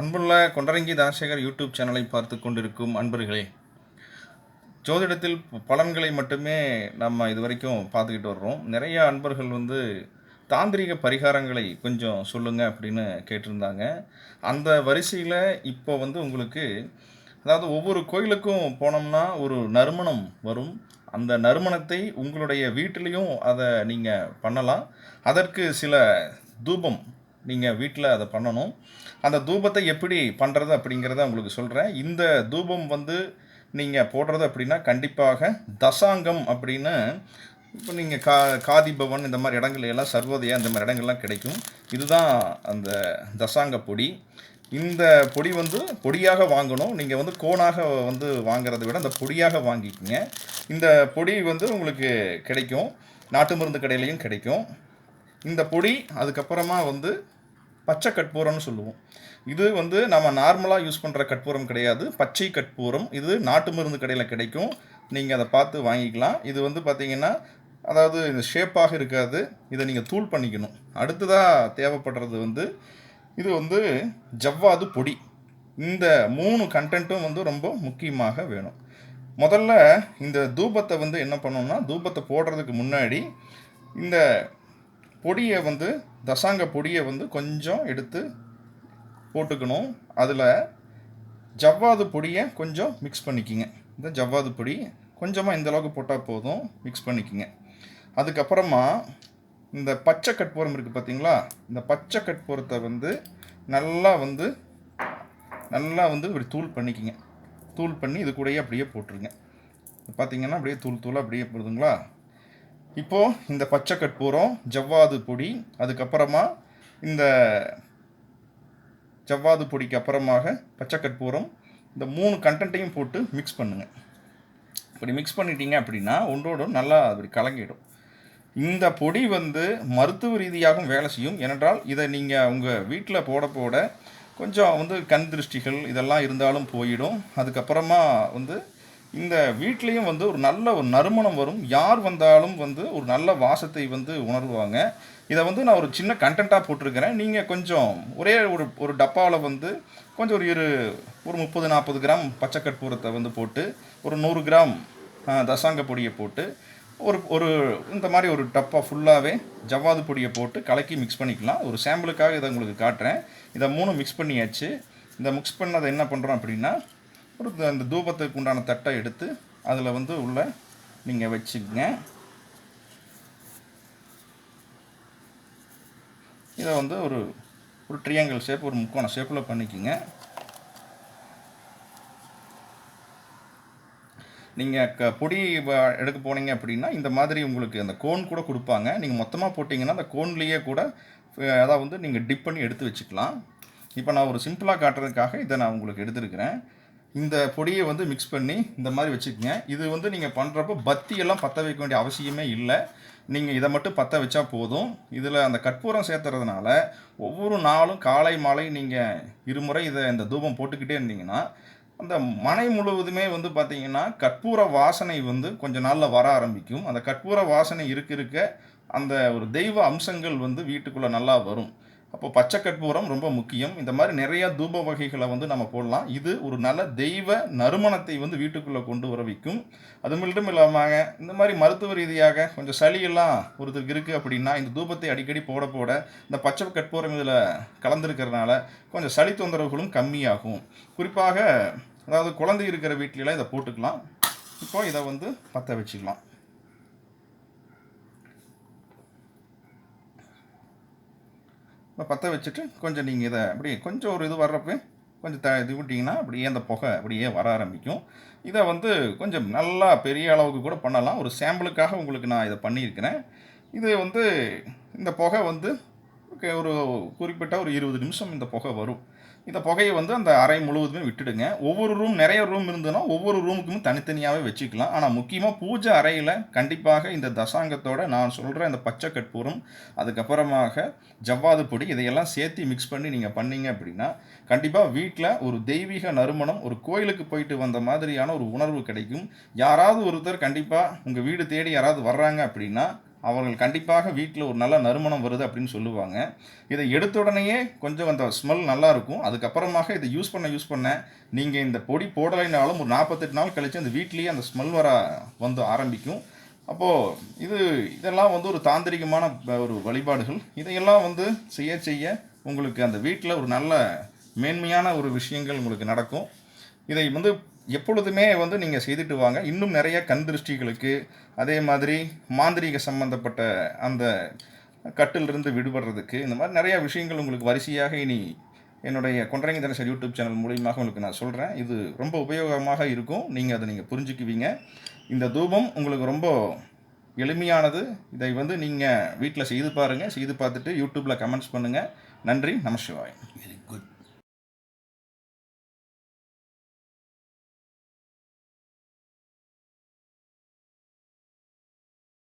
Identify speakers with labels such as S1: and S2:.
S1: அன்புள்ள கொண்டரங்கி தாசேகர் யூடியூப் சேனலை பார்த்து கொண்டிருக்கும் அன்பர்களே ஜோதிடத்தில் பலன்களை மட்டுமே நம்ம இது வரைக்கும் பார்த்துக்கிட்டு வர்றோம். நிறைய அன்பர்கள் வந்து தாந்திரிக பரிகாரங்களை கொஞ்சம் சொல்லுங்க அப்படின்னு கேட்டிருந்தாங்க. அந்த வரிசையில் இப்போ வந்து உங்களுக்கு அதாவது ஒவ்வொரு கோயிலுக்கும் போனோம்னா ஒரு நறுமணம் வரும். அந்த நறுமணத்தை உங்களுடைய வீட்டிலையும் அதை நீங்கள் பண்ணலாம். அதற்கு சில தூபம் நீங்கள் வீட்டில் அதை பண்ணணும். அந்த தூபத்தை எப்படி பண்ணுறது அப்படிங்கிறத உங்களுக்கு சொல்கிறேன் இந்த தூபம் வந்து நீங்கள் போடுறது அப்படின்னா கண்டிப்பாக தசாங்கம் அப்படின்னு இப்போ நீங்கள் கா காதி பவன் இந்த மாதிரி இடங்கள்ல எல்லாம் சர்வோதயா இந்த மாதிரி இடங்கள்லாம் கிடைக்கும். இதுதான் அந்த தசாங்க பொடி. இந்த பொடி வந்து பொடியாக வாங்கணும். நீங்கள் வந்து கோனாக வந்து வாங்குறதை விட அந்த பொடியாக வாங்கிக்கோங்க. இந்த பொடி வந்து உங்களுக்கு கிடைக்கும். நாட்டு மருந்து கடையிலையும் கிடைக்கும். இந்த பொடி அதுக்கப்புறமா வந்து பச்சை கற்பூரம்னு சொல்லுவோம். இது வந்து நம்ம நார்மலாக யூஸ் பண்ணுற கற்பூரம் கிடையாது. பச்சை கற்பூரம். இது நாட்டு மருந்து கடையில் கிடைக்கும். நீங்கள் அதை பார்த்து வாங்கிக்கலாம். இது வந்து பார்த்தீங்கன்னா அதாவது இந்த ஷேப்பாக இருக்காது. இதை நீங்கள் தூள் பண்ணிக்கணும். அடுத்ததாக தேவைப்படுறது வந்து இது வந்து ஜவ்வாது பொடி. இந்த மூணு கண்டென்ட்டும் வந்து ரொம்ப முக்கியமாக வேணும். முதல்ல இந்த தூபத்தை வந்து என்ன பண்ணணும்னா தூபத்தை போடுறதுக்கு முன்னாடி இந்த பொடியை வந்து தசாங்க பொடியை வந்து கொஞ்சம் எடுத்து போட்டுக்கணும். அதில் ஜவ்வாது பொடியை கொஞ்சம் மிக்ஸ் பண்ணிக்கிங்க. இந்த ஜவ்வாது பொடி கொஞ்சமாக இந்த அளவுக்கு போட்டால் போதும் மிக்ஸ் பண்ணிக்கிங்க. அதுக்கப்புறமா இந்த பச்சை கற்பூரம் இருக்குது பார்த்தீங்களா இந்த பச்சை கற்பூரத்தை வந்து நல்லா வந்து நல்லா வந்து இப்படி தூள் பண்ணிக்கிங்க. தூள் பண்ணி இது கூடயே அப்படியே போட்டுருங்க. பார்த்தீங்கன்னா அப்படியே தூள் தூளாக அப்படியே போடுதுங்களா? இப்போது இந்த பச்சை கற்பூரம் ஜவ்வாது பொடி அதுக்கப்புறமா இந்த ஜவ்வாது பொடிக்கு அப்புறமாக பச்சை கற்பூரம் இந்த மூணு கண்டென்ட்டையும் போட்டு மிக்ஸ் பண்ணுங்கள் இப்படி மிக்ஸ் பண்ணிட்டீங்க அப்படின்னா ஒன்றோடு நல்லா அப்படி கலங்கிடும். இந்த பொடி வந்து மருத்துவ ரீதியாகவும் வேலை செய்யும். ஏனென்றால் இதை நீங்கள் உங்கள் வீட்டில் போட போட கொஞ்சம் வந்து கண் திருஷ்டிகள் இதெல்லாம் இருந்தாலும் போயிடும். அதுக்கப்புறமா வந்து இந்த வீட்லேயும் வந்து ஒரு நல்ல ஒரு நறுமணம் வரும். யார் வந்தாலும் வந்து ஒரு நல்ல வாசத்தை வந்து உணர்வாங்க. இதை வந்து நான் ஒரு சின்ன கண்டென்ட்டாக போட்டிருக்கிறேன். நீங்கள் கொஞ்சம் ஒரே ஒரு ஒரு டப்பாவில் வந்து கொஞ்சம் ஒரு இரு ஒரு முப்பது நாற்பது கிராம் பச்சை கற்பூரத்தை வந்து போட்டு ஒரு நூறு கிராம் தசாங்க பொடியை போட்டு ஒரு ஒரு இந்த மாதிரி ஒரு டப்பா ஃபுல்லாகவே ஜவ்வாது பொடியை போட்டு கலக்கி மிக்ஸ் பண்ணிக்கலாம். ஒரு சாம்பிளுக்காக இதை உங்களுக்கு காட்டுறேன். இதை மூணு மிக்ஸ் பண்ணியாச்சு. இந்த மிக்ஸ் பண்ணதை என்ன பண்ணுறோம் அப்படின்னா ஒரு அந்த தூபத்துக்கு உண்டான தட்டை எடுத்து அதில் வந்து உள்ள நீங்கள் வச்சுக்கங்க. இதை வந்து ஒரு ஒரு ட்ரியாங்கிள் ஷேப் ஒரு முக்கோண ஷேப்பில் பண்ணிக்கோங்க. நீங்கள் க பொடி எடுக்க போனீங்க அப்படின்னா இந்த மாதிரி உங்களுக்கு அந்த கோன் கூட கொடுப்பாங்க. நீங்கள் மொத்தமாக போட்டிங்கன்னா அந்த கோன்லேயே கூட அதாவது வந்து நீங்கள் டிப் பண்ணி எடுத்து வச்சுக்கலாம். இப்போ நான் ஒரு சிம்பிளாக காட்டுறதுக்காக இதை நான் உங்களுக்கு எடுத்துருக்கிறேன். இந்த பொடியை வந்து மிக்ஸ் பண்ணி இந்த மாதிரி வச்சுக்கோங்க. இது வந்து நீங்கள் பண்ணுறப்போ பத்தியெல்லாம் பற்ற வைக்க வேண்டிய அவசியமே இல்லை. நீங்கள் இதை மட்டும் பற்ற வச்சா போதும். இதில் அந்த கற்பூரம் சேர்த்துறதுனால ஒவ்வொரு நாளும் காலை மாலை நீங்கள் இருமுறை இதை இந்த தூபம் போட்டுக்கிட்டே இருந்தீங்கன்னா அந்த மனை முழுவதுமே வந்து பார்த்தீங்கன்னா கற்பூர வாசனை வந்து கொஞ்ச நாளில் வர ஆரம்பிக்கும். அந்த கற்பூர வாசனை இருக்க இருக்க அந்த ஒரு தெய்வ அம்சங்கள் வந்து வீட்டுக்குள்ளே நல்லா வரும். அப்போ பச்சை கற்பூரம் ரொம்ப முக்கியம். இந்த மாதிரி நிறைய தூப வகைகளை வந்து நம்ம போடலாம். இது ஒரு நல்ல தெய்வ நறுமணத்தை வந்து வீட்டுக்குள்ளே கொண்டு வர வைக்கும். அது மட்டும் இல்லாமல் இந்த மாதிரி மருத்துவ ரீதியாக கொஞ்சம் சளியெல்லாம் ஒருத்தருக்கு இருக்குது அப்படின்னா இந்த தூபத்தை அடிக்கடி போட போட இந்த பச்சை கற்பூரம் இதில் கலந்துருக்கிறதுனால கொஞ்சம் சளி தொந்தரவுகளும் கம்மியாகும். குறிப்பாக அதாவது குழந்தை இருக்கிற வீட்டிலலாம் இதை போட்டுக்கலாம். இப்போ இதை வந்து பற்ற வச்சுக்கலாம் இப்போ பற்ற வச்சுட்டு கொஞ்சம் நீங்கள் இதை அப்படியே கொஞ்சம் ஒரு இது வர்றப்ப கொஞ்சம் த இது விட்டிங்கன்னா அப்படியே அந்த புகை அப்படியே வர ஆரம்பிக்கும். இதை வந்து கொஞ்சம் நல்லா பெரிய அளவுக்கு கூட பண்ணலாம். ஒரு சாம்பிளுக்காக உங்களுக்கு நான் இதை பண்ணியிருக்கிறேன். இது வந்து இந்த புகை வந்து ஒரு குறிப்பிட்ட ஒரு இருபது நிமிஷம் இந்த புகை வரும். இந்த புகையை வந்து அந்த அறை முழுவதுமே விட்டுடுங்க. ஒவ்வொரு ரூம் நிறைய ரூம் இருந்ததுன்னா ஒவ்வொரு ரூமுக்கும் தனித்தனியாகவே வச்சுக்கலாம். ஆனால் முக்கியமாக பூஜை அறையில் கண்டிப்பாக இந்த தசாங்கத்தோட நான் சொல்கிற இந்த பச்சை கற்பூரம் அதுக்கப்புறமாக ஜவ்வாது பொடி இதையெல்லாம் சேர்த்து மிக்ஸ் பண்ணி நீங்கள் பண்ணீங்க அப்படின்னா கண்டிப்பாக வீட்டில் ஒரு தெய்வீக நறுமணம் ஒரு கோயிலுக்கு போயிட்டு வந்த மாதிரியான ஒரு உணர்வு கிடைக்கும். யாராவது ஒருத்தர் கண்டிப்பாக உங்கள் வீடு தேடி யாராவது வர்றாங்க அப்படின்னா அவர்கள் கண்டிப்பாக வீட்டில் ஒரு நல்ல நறுமணம் வருது அப்படின்னு சொல்லுவாங்க. இதை எடுத்த உடனேயே கொஞ்சம் அந்த ஸ்மெல் நல்லா இருக்கும். அதுக்கப்புறமாக இதை யூஸ் பண்ண யூஸ் பண்ண நீங்கள் இந்த பொடி போடலைனாலும் ஒரு நாற்பத்தெட்டு நாள் கழித்து அந்த வீட்லேயே அந்த ஸ்மெல் வர வந்து ஆரம்பிக்கும். அப்போது இது இதெல்லாம் வந்து ஒரு தாந்திரிகமான ஒரு வழிபாடுகள். இதையெல்லாம் வந்து செய்ய செய்ய உங்களுக்கு அந்த வீட்டில் ஒரு நல்ல மேன்மையான ஒரு விஷயங்கள் உங்களுக்கு நடக்கும். இதை வந்து எப்பொழுதுமே வந்து நீங்கள் செய்துட்டு வாங்க. இன்னும் நிறைய கண் திருஷ்டிகளுக்கு அதே மாதிரி மாந்திரீக சம்பந்தப்பட்ட அந்த கட்டிலிருந்து விடுபடுறதுக்கு இந்த மாதிரி நிறையா விஷயங்கள் உங்களுக்கு வரிசையாக இனி என்னுடைய கொன்றைங்க தினசரி யூடியூப் சேனல் மூலியமாக உங்களுக்கு நான் சொல்கிறேன் இது ரொம்ப உபயோகமாக இருக்கும். நீங்கள் அதை நீங்கள் புரிஞ்சுக்குவீங்க. இந்த தூபம் உங்களுக்கு ரொம்ப எளிமையானது. இதை வந்து நீங்கள் வீட்டில் செய்து பாருங்கள் செய்து பார்த்துட்டு யூடியூப்பில் கமெண்ட்ஸ் பண்ணுங்கள் நன்றி. நமசிவாய்
S2: வெரி குட்